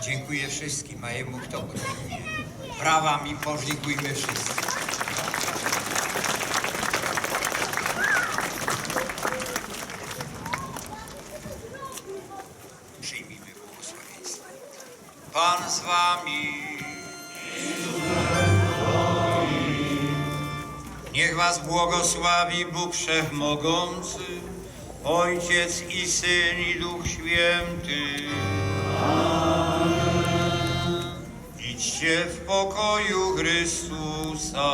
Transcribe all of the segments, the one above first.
Dziękuję wszystkim, a jemu kto podziękuje. Brawami podziękujmy wszyscy. Przyjmijmy błogosławieństwo. Pan z wami. Niech was błogosławi Bóg Wszechmogący, Ojciec i Syn i Duch Święty. W pokoju Chrystusa.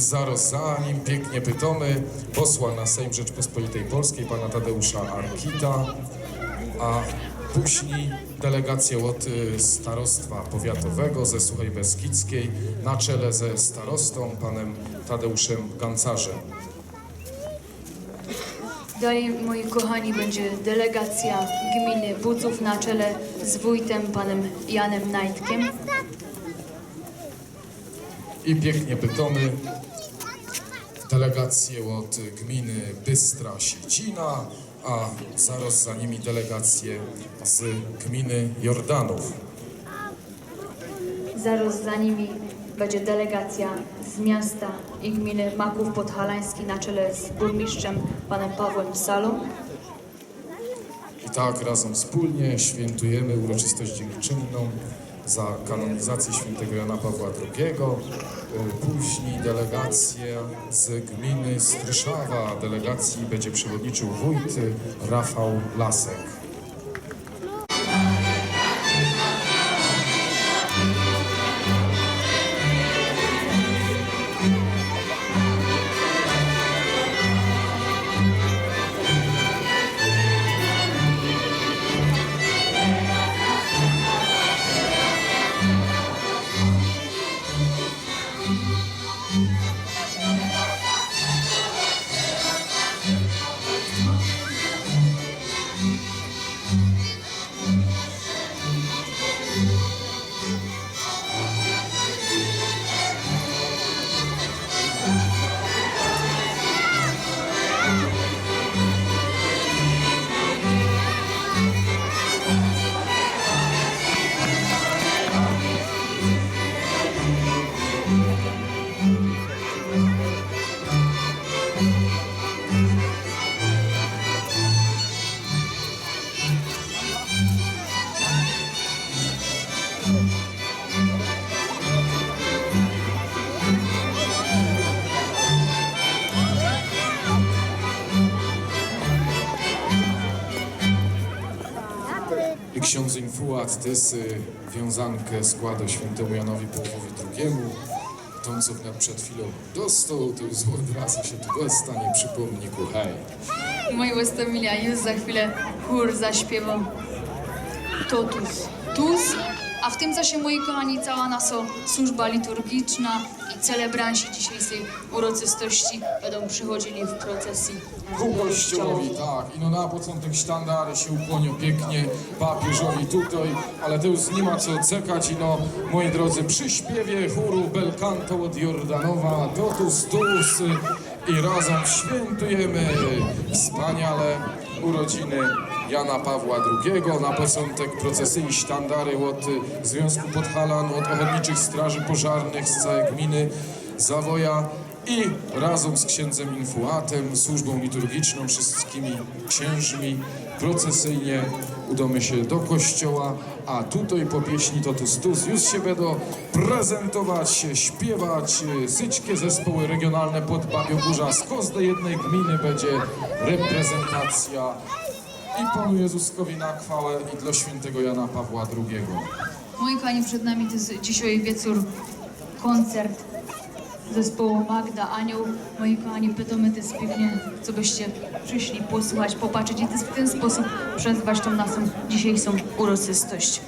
Zaraz za nim pięknie pytamy posła na Sejm Rzeczpospolitej Polskiej, pana Tadeusza Arkita, a później delegację od starostwa powiatowego ze Suchej Beskidzkiej na czele ze starostą, panem Tadeuszem Gancarzem. Dalej, moi kochani, będzie delegacja gminy Buców na czele z wójtem panem Janem Najtkiem. I pięknie pytamy delegację od gminy Bystra Siecina, a zaraz za nimi delegację z gminy Jordanów. Zaraz za nimi będzie delegacja z miasta i gminy Maków Podhalański na czele z burmistrzem panem Pawłem Salą. I tak razem wspólnie świętujemy uroczystość dziękczynną za kanonizację świętego Jana Pawła II. Y, Później delegacja z gminy Stryszawa. Delegacji będzie przewodniczył wójt Rafał Lasek. Ksiądz Infuat Tysy wiązankę składa świętemu Janowi Pawłowi II. Tą, co przed chwilą dostał, to już od razu się tu dostanie przy pomniku. Hej! Moi Westamilia, już za chwilę chór zaśpiewa Totus Tus, a w tym czasie, moi kochani, cała nasza służba liturgiczna i celebranci dzisiejszej uroczystości będą przychodzili w procesji Ku kościołowi, tak. I no na początek sztandary się ukłonią pięknie papieżowi tutaj, ale to już nie ma co cekać. I no, moi drodzy, przy śpiewie chóru Bel Canto od Jordanowa, totus tus i razem świętujemy wspaniale urodziny Jana Pawła II. Na początek procesyjni sztandary od Związku Podhalan, od Ochotniczych Straży Pożarnych z całej gminy Zawoja i razem z księdzem Infuatem, służbą liturgiczną, wszystkimi księżmi procesyjnie udamy się do kościoła, a tutaj po pieśni Totus Tus już się będą prezentować, śpiewać syćkie zespoły regionalne pod Babiogórza. Z każdej jednej gminy będzie reprezentacja i Panu Jezuskowi na chwałę i dla świętego Jana Pawła II. Moi kochani, przed nami dzisiaj wieczór koncert zespołu Magda Anioł. Moi kochani, pytamy też pięknie, co byście przyszli posłuchać, popatrzeć i w ten sposób przezwać tą naszą dzisiejszą uroczystość.